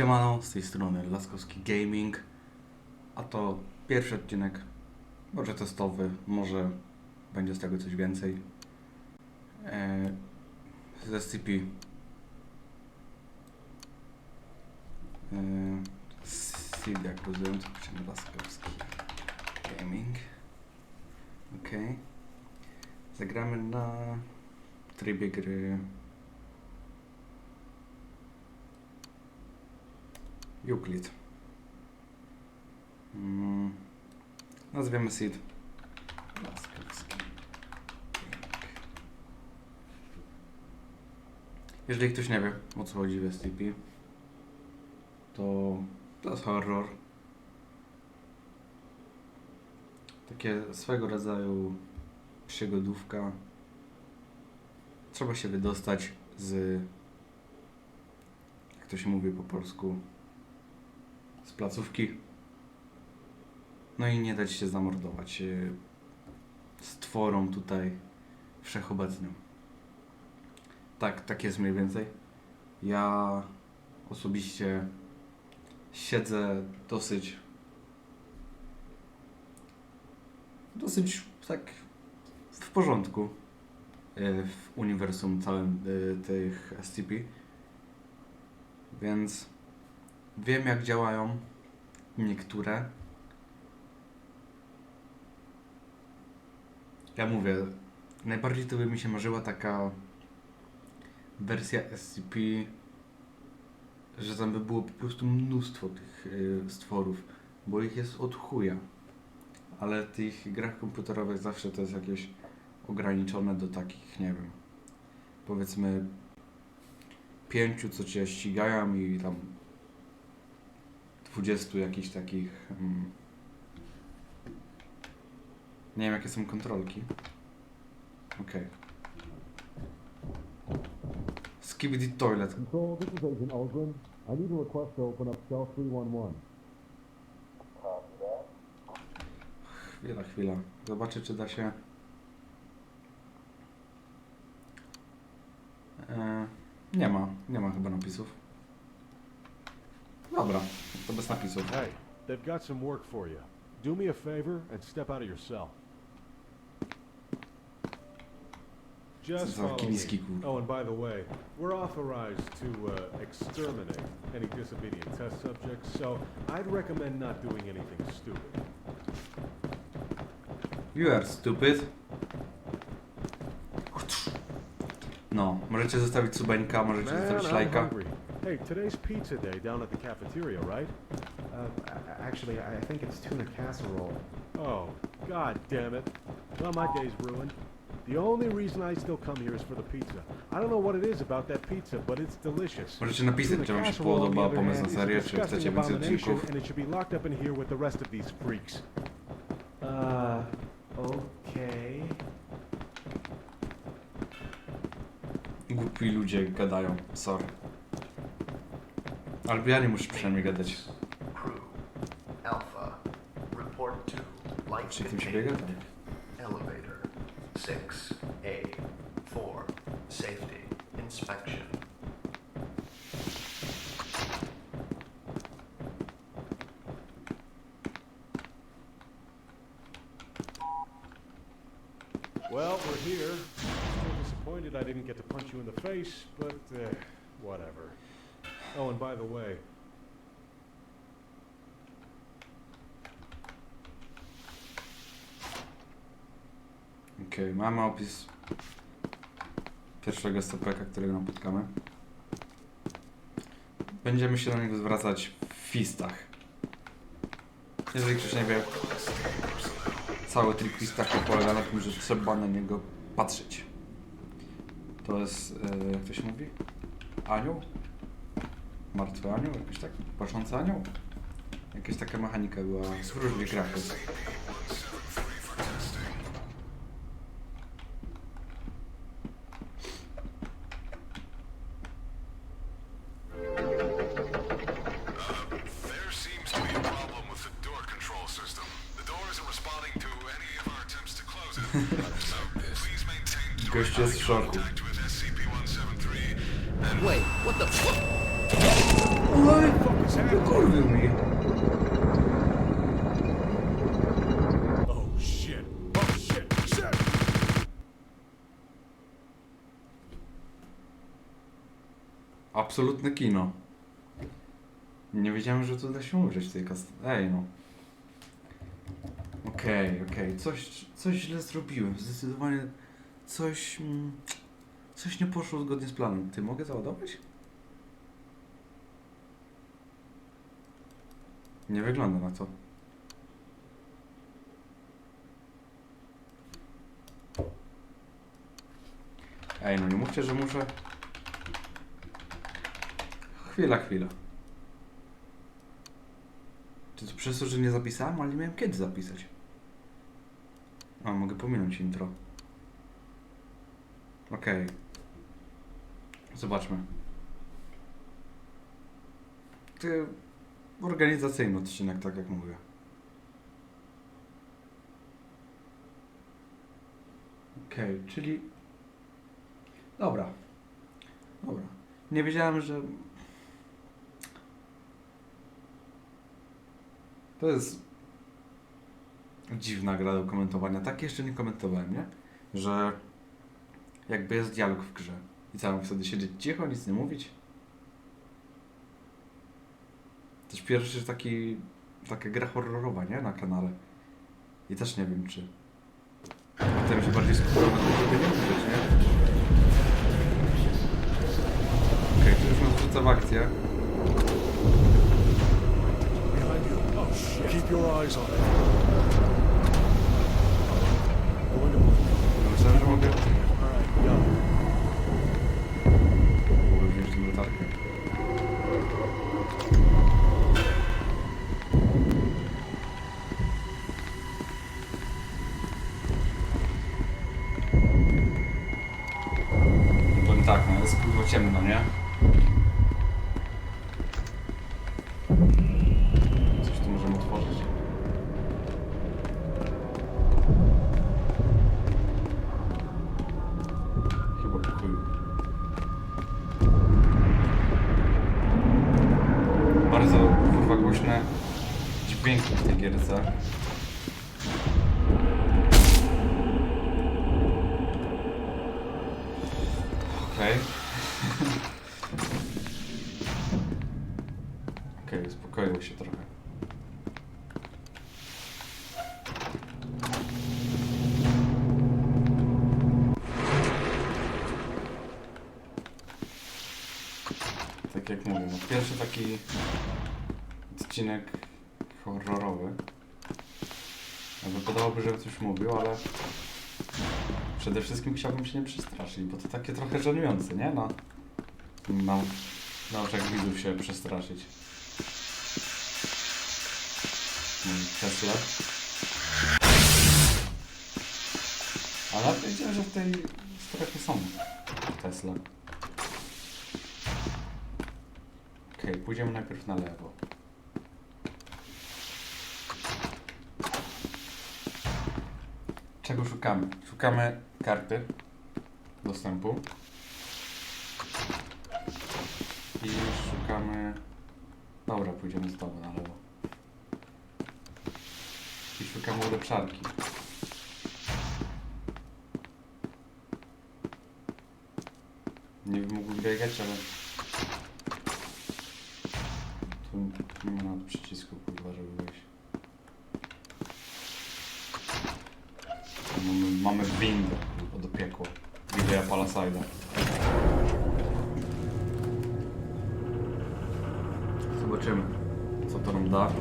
Siemano, z tej strony Laskowski Gaming, a to pierwszy odcinek, może testowy, może będzie z tego coś więcej. Eee, z SCP. Eee, Seed, jak rozumiem, to piszemy Laskowski Gaming. Ok. Zagramy na trybie gry Euclid. Mm. Nazwiemy seed. Jeżeli ktoś nie wie o co chodzi w SCP, to to jest horror. Takie swego rodzaju przygodówka. Trzeba się wydostać z, jak to się mówi po polsku, z placówki. No i nie dać się zamordować e, stworom tutaj wszechobecnym. Tak, tak jest mniej więcej. Ja osobiście siedzę dosyć dosyć tak w porządku e, w uniwersum całym e, tych SCP. Więc wiem jak działają niektóre. Ja mówię, najbardziej to by mi się marzyła taka wersja SCP, że tam by było po prostu mnóstwo tych y, stworów, bo ich jest od chuja. Ale w tych grach komputerowych zawsze to jest jakieś ograniczone do takich, nie wiem, powiedzmy pięciu, co cię ścigają i tam 20 jakichś takich. Mm, nie wiem, jakie są kontrolki. Okej. Skibidi Toilet. Control, this is Agent Aldrin. I need a request to open up cell 311. Chwila, chwila. Zobaczę, czy da się. E, nie ma, nie ma chyba napisów. Dobra, to bez napisów. Hey, they've got some work for you. Do me a favor and step out of your cell. Just za follow me. kurwa. Oh, and by the way, we're authorized to uh, exterminate any disobedient test subjects, so I'd recommend not doing anything stupid. You are stupid. No, możecie zostawić subeńka, możecie Man, zostawić I'm lajka. hungry. Hey, today's pizza day down at the cafeteria, right? Uh, actually, I I think it's tuna casserole. Oh, god damn it. Well, my day's ruined. The only reason I still come here is for the pizza. I don't know what it is about that pizza, but it's delicious. Możecie napisać, Tuna czy wam się casserole, on the podoba other pomysł na hand, is a serię, czy disgusting chcecie więcej abomination, odcinków. And it should be locked up in here with the rest of these freaks. Uh, okay. Głupi ludzie gadają, sorry. Albo ja nie muszę przynajmniej gadać. Crew, Alpha, report to light Czy tym się biega? containment elevator. 6A 4 safety. Inspection. Okej, mamy opis pierwszego stopeka, którego napotkamy. Będziemy się na niego zwracać w fistach. Jeżeli ktoś nie wie, cały trik fistach polega na tym, że trzeba na niego patrzeć. To jest, e, jak to się mówi? Anioł? Martwy anioł? Jakoś tak? Patrzący anioł? Jakaś taka mechanika była w różnych grach. Absolutne kino. Nie wiedziałem, że to da się użyć tej kast... Ej no. Okej, okej. Coś, coś źle zrobiłem. Zdecydowanie coś... mm, Coś nie poszło zgodnie z planem. Ty, mogę załadować? Nie wygląda na to. Ej, no nie mówcie, że muszę... Chwila, chwila. Czy to przez to, że nie zapisałem, ale nie miałem kiedy zapisać. A, mogę pominąć intro. Okej. Zobaczmy. Ty... Organizacyjny odcinek, tak jak mówię. Okej, czyli... Dobra. Dobra. Nie wiedziałem, że... To jest dziwna gra do komentowania. Tak jeszcze nie komentowałem, nie? Że jakby jest dialog w grze i mam wtedy siedzieć cicho, nic nie mówić. Też pierwszy taki, taka gra horrorowa, nie? Na kanale. I też nie wiem, czy... Potem się bardziej skupiam na tym, żeby nie mówić, nie? Okej, tu już nas wrzuca w akcję. Keep your eyes on it. Okej, uspokoiło się trochę. Tak jak mówię, no pierwszy taki odcinek horrorowy. No Wypadałoby, żebym coś mówił, ale przede wszystkim chciałbym się nie przestraszyć, bo to takie trochę żenujące, nie? Na, na, na oczach widzów się przestraszyć. Tesla. Ale wiedziałem, że w tej strefie są Tesla. Okej, pójdziemy najpierw na lewo. Czego szukamy? Szukamy karty dostępu. I szukamy... Dobra, pójdziemy znowu na lewo. I szukamy ulepszarki. Nie mógł biegać, ale... Tu nie ma przycisku, kurwa, żeby wejść. Mamy, mamy windę do piekła. Widea Palaside'a. Zobaczymy, co to nam da.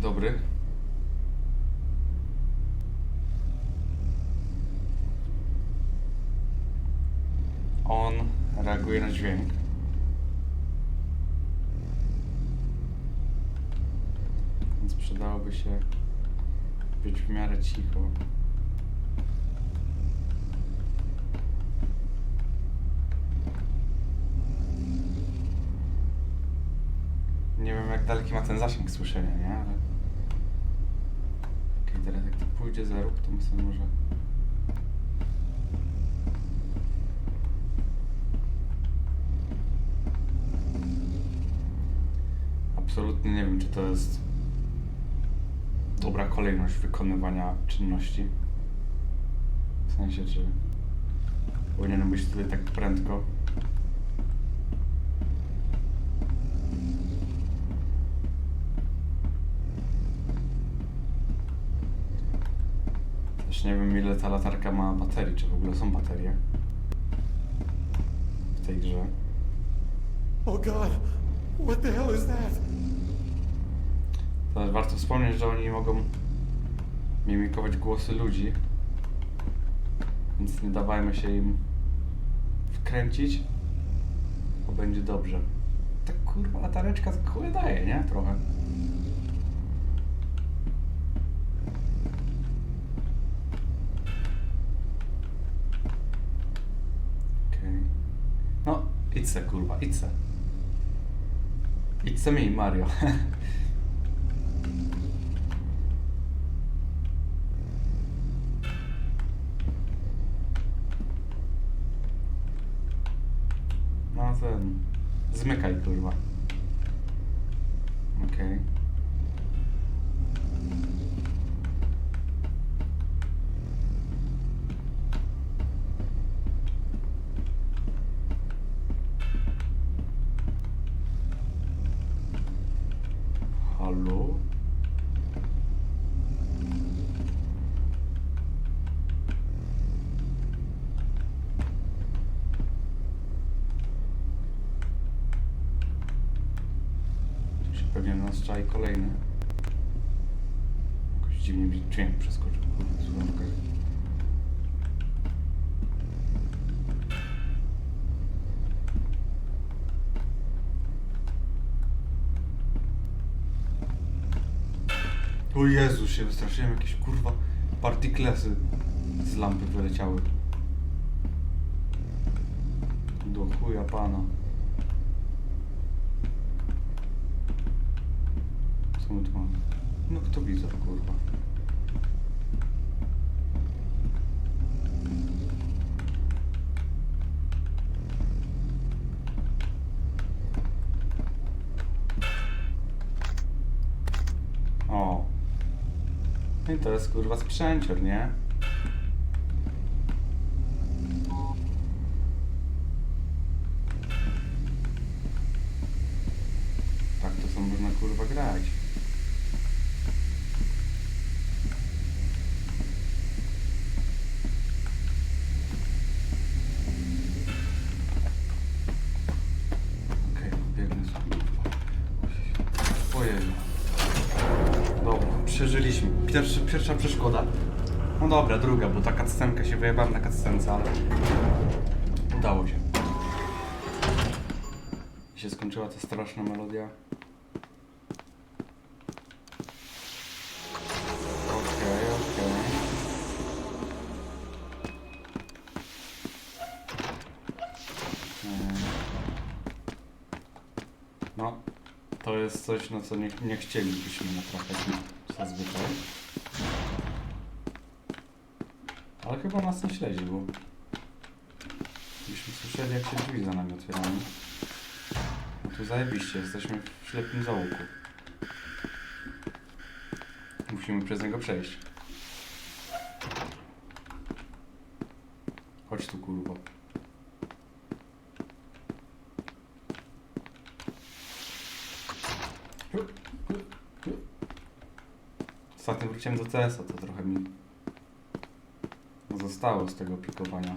Dzień dobry. On reaguje na dźwięk. Więc przydałoby się być w miarę cicho. Nie wiem jak daleki ma ten zasięg słyszenia, nie? Ale... Okej, teraz jak to pójdzie za róg, to my może... Absolutnie nie wiem, czy to jest dobra kolejność wykonywania czynności. W sensie, czy powinienem być tutaj tak prędko. Też nie wiem ile ta latarka ma baterii, czy w ogóle są baterie w tej grze. Oh god, what the hell is that? To warto wspomnieć, że oni mogą mimikować głosy ludzi, więc nie dawajmy się im wkręcić, bo będzie dobrze. Tak kurwa latareczka chuj daje, nie? Trochę. Okej. No, idź se kurwa, idź se. Mi, Mario. No ten. Zmykaj kurwa. Okej. Halo? Tu się pewnie nas czai kolejny. Jakoś dziwnie mi dźwięk przeskoczył w słuchawkach. O Jezu, się wystraszyłem, jakieś kurwa partiklesy z lampy wyleciały. Do chuja pana. Co my tu mamy? No kto wizor, kurwa. O. I to jest kurwa sprzęcior, nie? Tak to są można kurwa grać. Pierwszy, pierwsza przeszkoda. No dobra, druga, bo ta cutscenka się wyjebałem na cutscence, ale udało się. I się skończyła ta straszna melodia. Coś, na co nie, nie chcielibyśmy natrafiać zazwyczaj. Ale chyba nas nie śledzi, bo byśmy słyszeli jak się drzwi za nami otwierają. No tu zajebiście, jesteśmy w ślepym załuku. Musimy przez niego przejść. Chodź tu kurwa. Ostatnio wróciłem do CS-a, to trochę mi zostało z tego pikowania.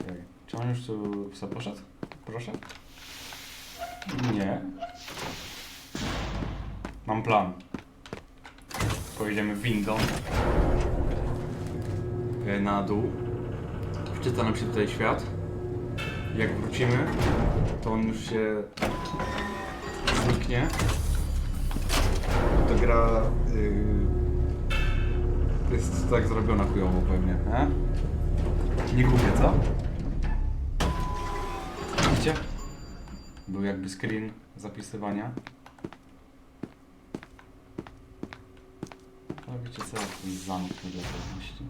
Okej. Czy on już tu w poszedł? Proszę? Nie. Mam plan. Pojedziemy windą e, na dół. Wczyta nam się tutaj świat. Jak wrócimy, to on już się zniknie. Ta gra yy, jest tak zrobiona chujowo pewnie, nie? Nie kupię, co? Był jakby screen zapisywania. Ale wiecie co, ten zamknę dla pewności.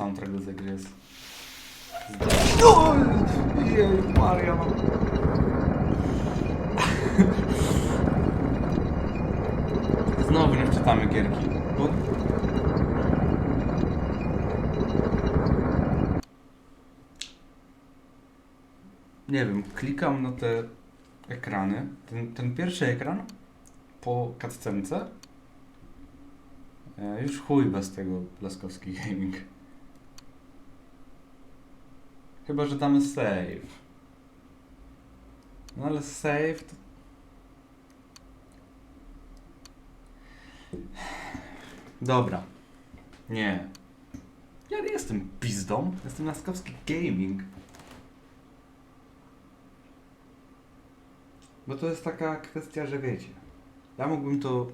Soundtrack do tej gry jest... Jej, Maria, no. Znowu nie wczytamy gierki, bo... Nie wiem, klikam na te ekrany. Ten, ten pierwszy ekran po cutscence e, już chuj bez tego Laskowski Gaming. Chyba, że damy save. No ale save to... Dobra. Nie. Ja nie jestem pizdą. Jestem Laskowski Gaming. Bo to jest taka kwestia, że wiecie. Ja mógłbym to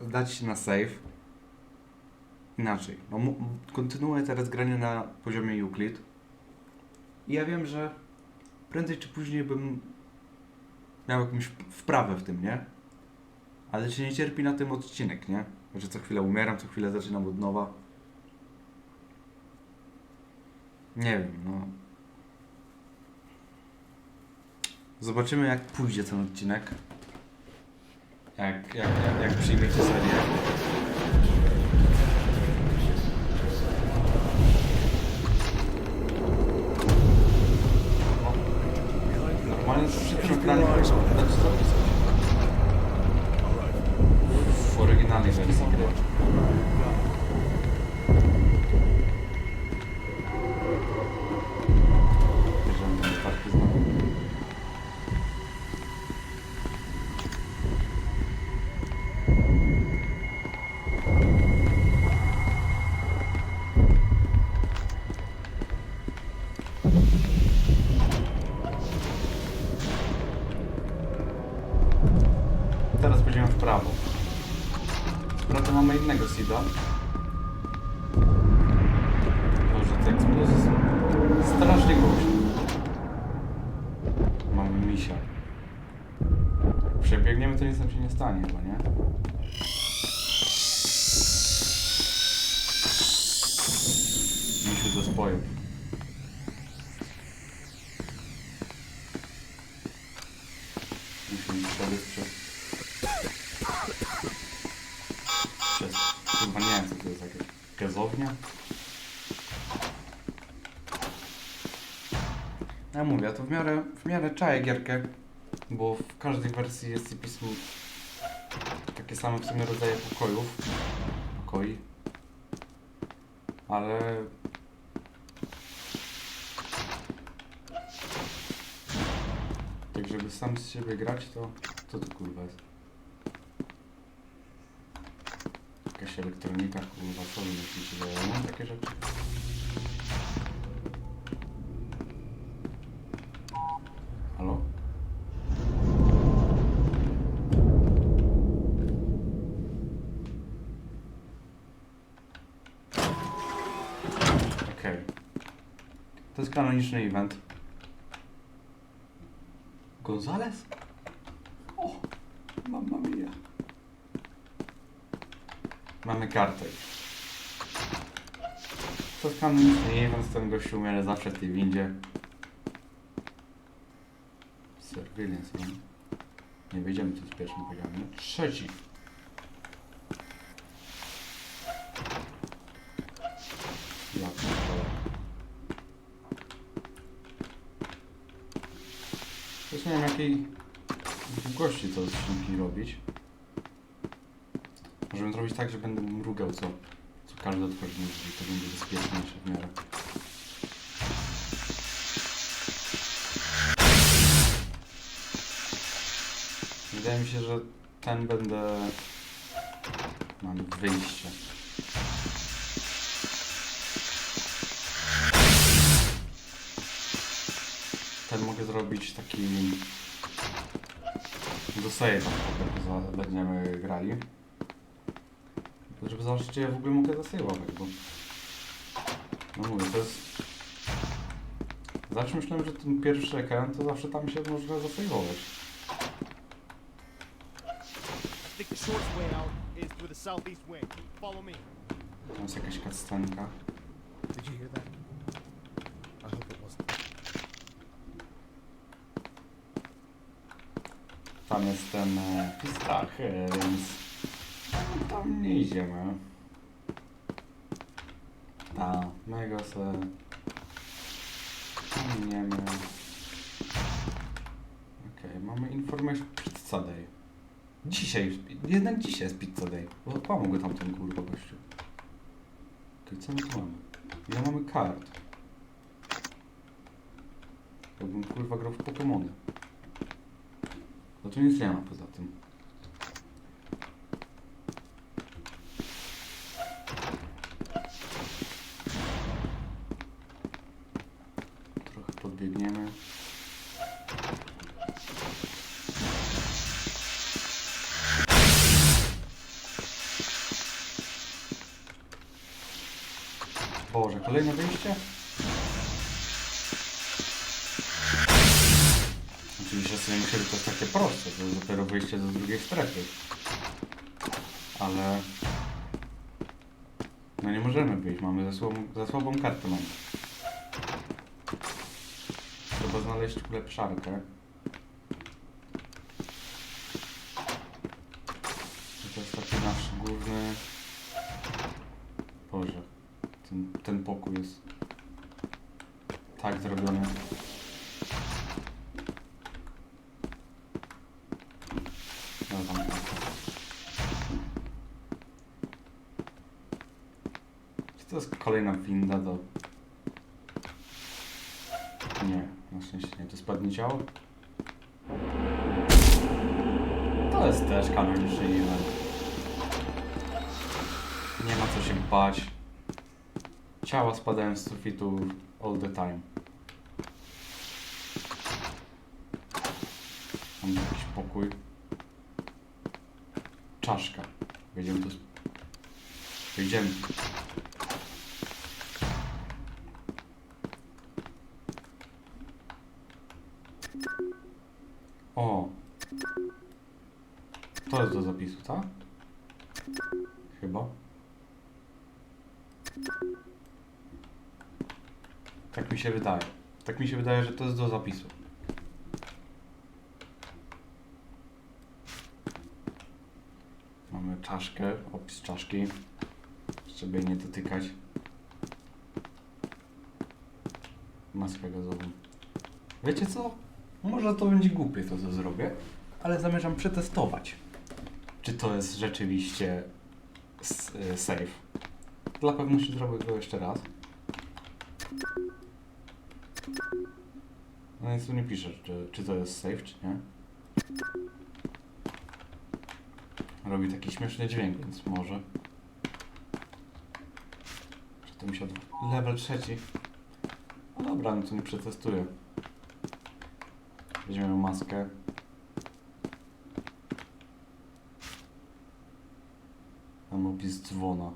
zdać na save. Inaczej. No, kontynuuję teraz granie na poziomie Euclid. I ja wiem, że prędzej czy później bym miał jakąś wprawę w tym, nie? Ale się nie cierpi na tym odcinek, nie? Że co chwilę umieram, co chwilę zaczynam od nowa. Nie wiem, no. Zobaczymy jak pójdzie ten odcinek. Jak, jak, jak, jak przyjmiecie serię. Seeda. Boże, te eksplozje są strasznie głośne. Mamy misia. Przebiegniemy, to nic nam się nie stanie chyba, nie? W miarę, w miarę czaję gierkę, bo w każdej wersji jest są takie same w sumie rodzaje pokojów. Pokoi. Ale... Tak żeby sam z siebie grać, to... Co to kurwa jest? Jakaś elektronika, kurwa, co że ja mam takie rzeczy? Jest kanoniczny event. Gonzales? O! Mamma mia. Mamy kartę. To jest kanoniczny event, ten gościu umiera zawsze w tej windzie. Surveillance, no. Nie wiedziemy co z pierwszym poziomem. Trzeci. Ja pierdolę. Też nie wiem jakiej długości to odcinki robić. Możemy zrobić tak, że będę mrugał co, co każde otworzenie drzwi. To będzie bezpieczniejsze w miarę. Wydaje mi się, że ten będę... Mam wyjście. Ten mogę zrobić taki... Do save'a, za- będziemy grali. Żeby zobaczyć, czy ja w ogóle mogę zasave'ować, bo... No mówię, to jest... Zawsze myślałem, że ten pierwszy ekran to zawsze tam się można zasejwować. I think the shortest way out is through the southeast wing. Follow me. Tam jest jakaś cutscenka. Did you hear that? Tam jest ten e, pistach, e, więc tam nie idziemy. Ta, my go se pominiemy. Okej, mamy informację Pizza Day. Dzisiaj, jednak dzisiaj jest Pizza Day. Bo kłamał go tamten kurwa gościu. Okej, co my tu mamy? Ile mamy kart? Jakbym kurwa grał w Pokemony. No tu nic nie ma poza tym. Trzeba znaleźć ulepszarkę. Ciało? To jest też kanoniczny event. Nie ma co się bać. Ciała spadają z sufitu all the time. Mam jakiś pokój. Czaszka. Wejdziemy tu. Wejdziemy. O. To jest do zapisu, tak? Chyba. Tak mi się wydaje. Tak mi się wydaje, że to jest do zapisu. Mamy czaszkę, opis czaszki, żeby jej nie dotykać. Maskę gazową. Wiecie co? Może to będzie głupie to, co zrobię, ale zamierzam przetestować, czy to jest rzeczywiście y, safe. Dla pewności zrobię go jeszcze raz. No nic tu nie pisze, czy, czy to jest safe, czy nie. Robi taki śmieszny dźwięk, więc może. Czy to mi się. Level trzeci. No dobra, no to nie przetestuję. Weźmiemy maskę. Mam opis dzwona.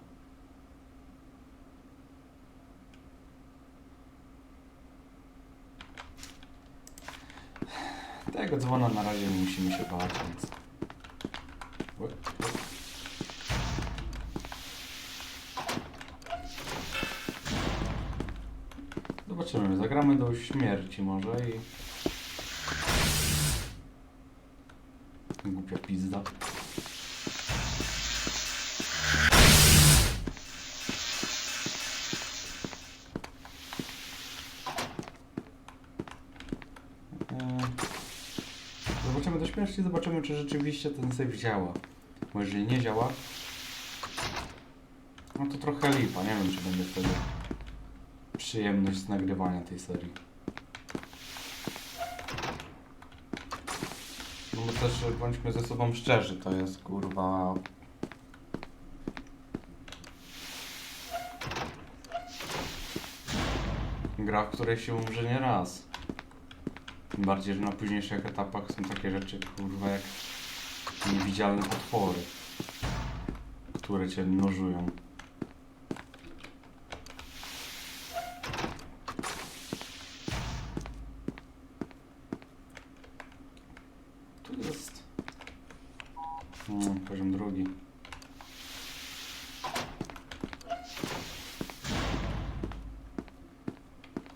Tego dzwona na razie nie musimy się bać, więc... Zobaczymy, zagramy do śmierci może i... Głupia pizda. Eee, Zobaczymy do śmierci, zobaczymy czy rzeczywiście ten save działa. Bo jeżeli nie działa, no to trochę lipa. Nie wiem, czy będzie wtedy przyjemność z nagrywania tej serii. No bo też bądźmy ze sobą szczerzy, to jest kurwa... Gra, w której się umrze nie raz. Tym bardziej, że na późniejszych etapach są takie rzeczy, kurwa, jak niewidzialne potwory, które cię nożują.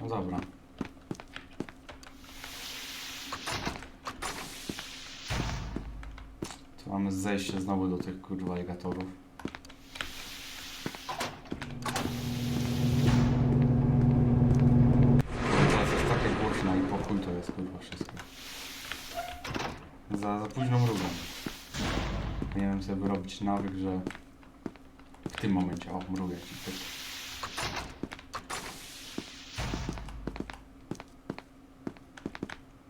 No dobra. Tu mamy zejście znowu do tych kurwa aligatorów. Teraz jest takie głośno i pokój to jest kurwa wszystko. Za, za późną mrugą. Powinienem sobie wyrobić nawyk, że w tym momencie, o mrugę ci pyk.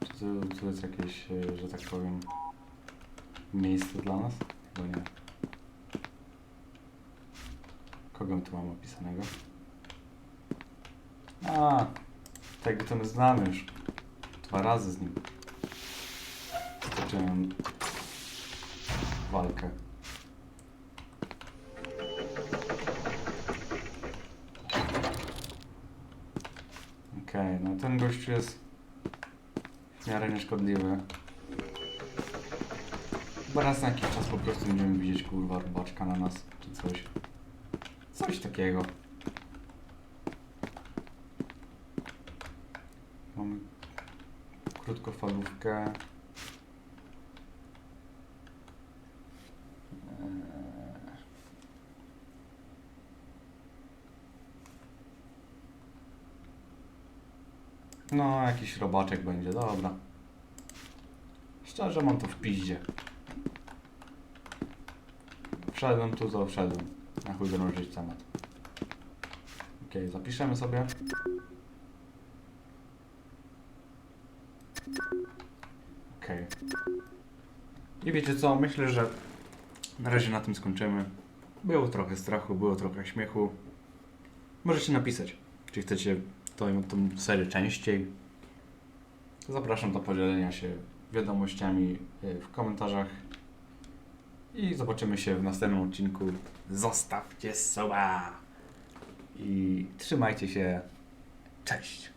Czy tu, tu jest jakieś, e, że tak powiem, miejsce dla nas? Chyba nie. Kogo tu mamy opisanego? A, tego to my znamy już. Dwa razy z nim. Zacząłem walkę. Okej, no ten gościu jest w miarę nieszkodliwy. Bo raz na jakiś czas po prostu będziemy widzieć kurwa robaczka na nas, czy coś. Coś takiego. Mamy krótkofalówkę. Eee. No, jakiś robaczek będzie, dobra. Szczerze mam to w piździe. Wszedłem tu, to wszedłem. Na chuj drążyć temat. Okej, zapiszemy sobie. Okej. I wiecie co, myślę, że na razie na tym skończymy. Było trochę strachu, było trochę śmiechu. Możecie napisać, czy chcecie tą, tą serię częściej. Zapraszam do podzielenia się wiadomościami y, w komentarzach. I zobaczymy się w następnym odcinku. Zostawcie suba! I trzymajcie się. Cześć!